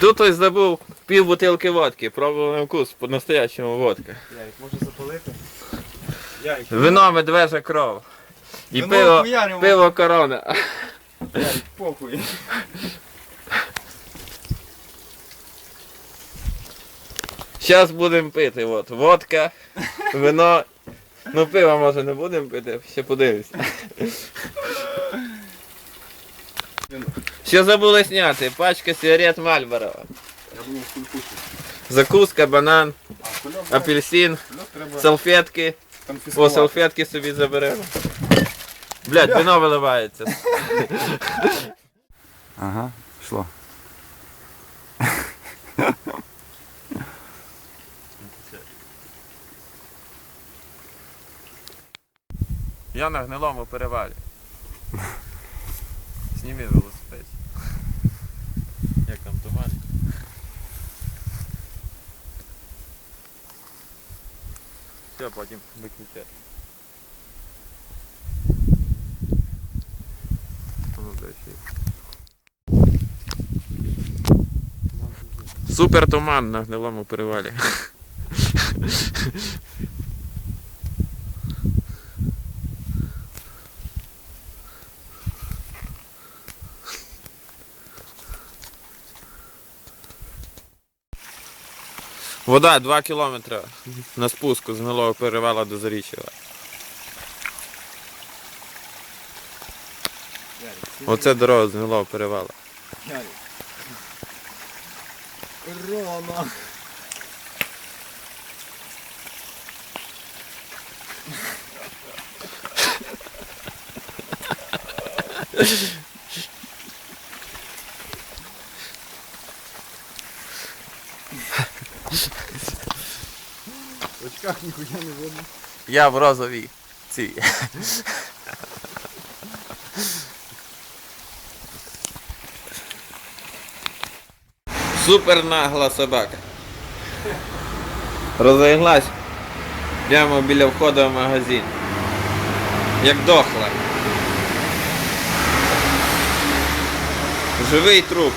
Тут ось забув пів бутилки водки, пробував на вкус, по-настоящему водка. Ярик, може запалити? Ярик, Вино медвежа кров. І Вино пиво, хуяримо. пиво корона. Ярик, похуй. Зараз будемо пити. От, водка, вино. Ну пиво може не будемо пити, ще подивимося. Що забули зняти? Пачка сигарет Мальборо. Я думав, кулькуші. Закуска, банан, апельсин, салфетки. О, салфетки собі заберемо. Блядь, вино виливається. Ага, пішло. Я на гнилому перевалі. Зніми велосипед. Як там туман? Все, потім виключай. Ну. Супер туман на гнилому перевалі. Вода 2 кілометри на спуску з гнилого перевала до Зарічева. Оце дорога з гнилого перевала. Рома. В очках ніхуя не видно. Я в розовій цій. Супер нагла собака. Розляглась прямо біля входу в магазин. Як дохла. Живий труп.